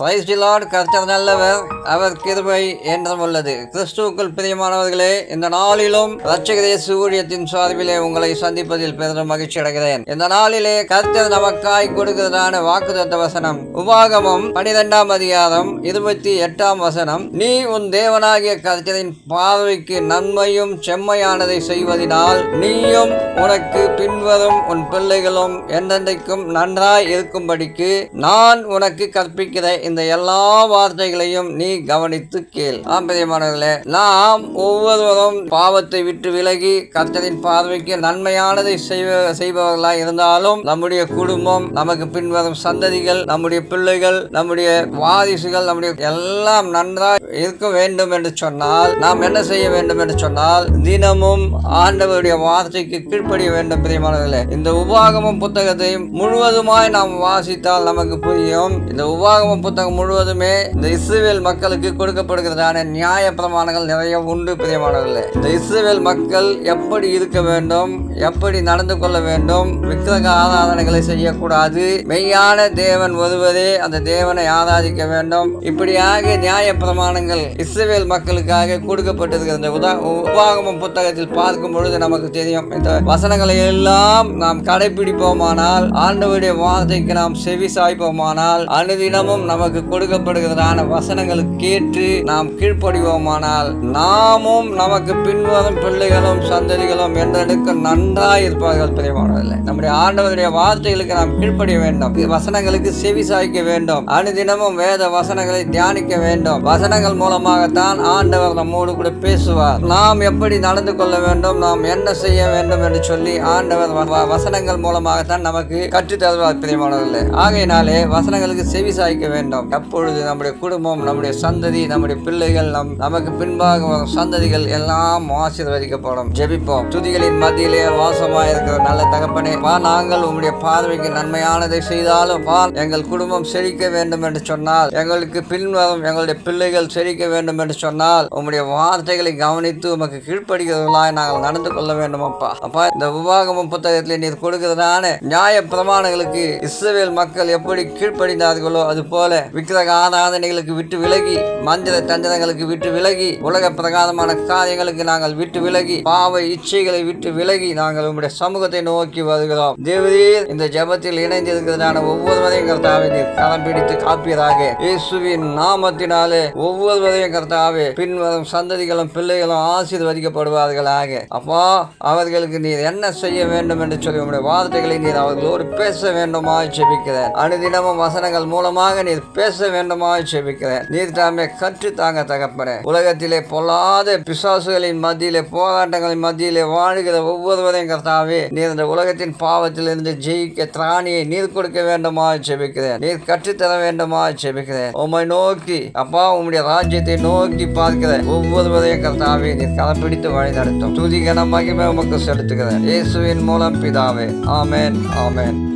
Praise the கர்த்தர் நல்லவர் அவர் கிருபை என்றும் உள்ளது. கிறிஸ்துவுக்குள் பிரியமானவர்களே இந்த நாளிலும் ரட்சகரே ஊழியத்தின் சார்பிலே உங்களை சந்திப்பதில் பெரிதும் மகிழ்ச்சி அடைகிறேன். இந்த நாளிலே கர்த்தர் நமக்காய் கொடுக்கிறதான வாக்குதத்த வசனம் உபாகமம் பனிரெண்டாம் அதிகாரம் இருபத்தி எட்டாம் வசனம். நீ உன் தேவனாகிய கர்த்தரின் பார்வைக்கு நன்மையும் செம்மையானதை செய்வதினால் நீயும் உனக்கு பின்வரும் உன் பிள்ளைகளும் என்றென்றைக்கும் நன்றாய் இருக்கும்படிக்கு நான் உனக்கு கற்பிக்கிற இந்த எல்லா வார்த்தைகளையும் நீ கவனித்து கேள். ஆம் நாம் ஒவ்வொருவரும் பாவத்தை விட்டு விலகி கர்த்தரின் பார்வைக்கு நன்மையானதை செய்வ இருந்தாலும் நம்முடைய குடும்பம் நமக்கு பின்வரும் சந்ததிகள் நம்முடைய பிள்ளைகள் நம்முடைய வாரிசுகள் நம்முடைய எல்லாம் நன்றாக இருக்க வேண்டும் என்று சொன்னால் நாம் என்ன செய்ய வேண்டும் என்று சொன்னால் தினமும் ஆண்டவருடைய வார்த்தைக்கு கீழ்ப்படிய வேண்டும் பிரியமானவர்களே இந்த உபாகமம் புத்தகத்தை முழுவதுமாய் நாம் வாசித்தால் நமக்கு புரியும். இந்த உபாகமம் புத்தகம் முழுவதுமே இந்த இஸ்ரேல் மக்களுக்கு கொடுக்கப்படுகிறதான நியாய பிரமாணங்கள் நிறைய உண்டு பிரியமானவர்களே. இந்த இஸ்ரேல் மக்கள் எப்படி இருக்க வேண்டும் எப்படி நடந்து கொள்ள வேண்டும் விக்கிரக ஆராதனைகளை செய்யக்கூடாது மெய்யான தேவன் ஒருவரே அந்த தேவனை ஆராதிக்க வேண்டும். இப்படியாக நியாய பிரமாணங்கள் இஸ்ரேல் மக்களுக்காக கொடுக்கப்பட்டிருக்கிற உதா உபாகமம் புத்தகத்தில் பார்க்கும் பொழுது நமக்கு தெரியும். இந்த வசனங்களை எல்லாம் நாம் கடைபிடிப்போமானால் ஆண்டவருடைய வார்த்தைக்கு நாம் செவி சாய்ப்போமானால் அனுதினமும் நம் நமக்கு கொடுக்கப்படுகிறதான வசனங்களுக்கு கேட்டு நாம் கீழ்ப்படிவோமானால் நாமும் நமக்கு பின்வரும் பிள்ளைகளும் சந்ததிகளும் என்றெடுக்க நன்றாய் இருப்பார்கள் பிரியமானதில்லை நம்முடைய ஆண்டவருடைய வார்த்தைகளுக்கு நாம் கீழ்ப்படிய வேண்டும். வசனங்களுக்கு செவி சாய்க்க வேண்டும். அனுதினமும் வேத வசனங்களை தியானிக்க வேண்டும். வசனங்கள் மூலமாகத்தான் ஆண்டவர் நம்மோடு கூட பேசுவார். நாம் எப்படி நடந்து கொள்ள வேண்டும்? நாம் என்ன செய்ய வேண்டும் என்று சொல்லி ஆண்டவர் வசனங்கள் மூலமாகத்தான் நமக்கு கற்றுத் தருவார் பிரியமானவர்களே. ஆகையினாலே வசனங்களுக்கு செவி சாய்க்க வேண்டும். அப்பொழுது நம்முடைய குடும்பம் நம்முடைய சந்ததி நம்முடைய பிள்ளைகள் நம் நமக்கு பின்பாக வரும் சந்ததிகள் எல்லாம் ஆசீர்வதிக்கப்படும். ஜெபிப்போம். துதிகளின் மத்தியிலே வாசமா இருக்கிற நல்ல தகப்பனே பா நாங்கள் உங்களுடைய பார்வைக்கு நன்மையானதை செய்தாலும் பா எங்கள் குடும்பம் செழிக்க வேண்டும் என்று சொன்னால் எங்களுக்கு பின்வரும் எங்களுடைய பிள்ளைகள் செழிக்க வேண்டும் என்று சொன்னால் உங்களுடைய வார்த்தைகளை கவனித்து உமக்கு கீழ்ப்படுகிறவர்களாய் நாங்கள் நடந்து கொள்ள வேண்டும் அப்பா. அப்பா இந்த உபாகமம் புத்தகத்தில் நீர் கொடுக்கிறதான நியாய பிரமாணங்களுக்கு இஸ்ரேல் மக்கள் எப்படி கீழ்ப்படிந்தார்களோ அது போல விக்கிரக ஆராதனைகளுக்கு விட்டு விலகி மந்திர தந்திரங்களுக்கு விட்டு விலகி உலக பிரகாரமான காரியங்களுக்கு நாங்கள் விட்டு விலகி பாவ இச்சைகளை விட்டு விலகி நாங்கள் உங்களுடைய சமூகத்தை நோக்கி வருகிறோம். தேவதீர் இந்த ஜபத்தில் இணைந்திருக்கிறதான ஒவ்வொருவரையும் கர்த்தாவே நீர் கரம் பிடித்து காப்பீராக இயேசுவின் நாமத்தினாலே ஒவ்வொருவரையும் கர்த்தாவே பின்வரும் சந்ததிகளும் பிள்ளைகளும் ஆசீர்வதிக்கப்படுவார்களாக. அப்பா அவர்களுக்கு நீர் என்ன செய்ய வேண்டும் என்று சொல்லி உங்களுடைய வார்த்தைகளை நீர் அவர்களோடு பேச வேண்டுமா செபிக்கிறேன் அனுதினமும் வசனங்கள் மூலமாக நீர் பேச வேண்டுமாய் செபிக்கிறேன் நீர் தாமே கற்று தாங்க தகப்பனே. உலகத்திலே பொல்லாத பிசாசுகளின் மத்தியிலே போராட்டங்களின் மத்தியிலே வாழ்கிற ஒவ்வொருவரையும் கர்த்தாவே நீர் இந்த உலகத்தின் பாவத்திலிருந்து ஜெயிக்க திராணியை நீர் கொடுக்க வேண்டுமா செபிக்கிறேன் நீர் கற்றுத்தர வேண்டுமா செபிக்கிறேன் உம்மை நோக்கி அப்பா உம்முடைய ராஜ்யத்தை நோக்கி பார்க்கிற ஒவ்வொருவரையும் கர்த்தாவே நீர் கலப்பிடித்து வழி நடத்தும். துதிகன மகிமை உமக்கு செலுத்துகிறேன். இயேசுவின் மூலம் பிதாவே. ஆமேன் ஆமேன்.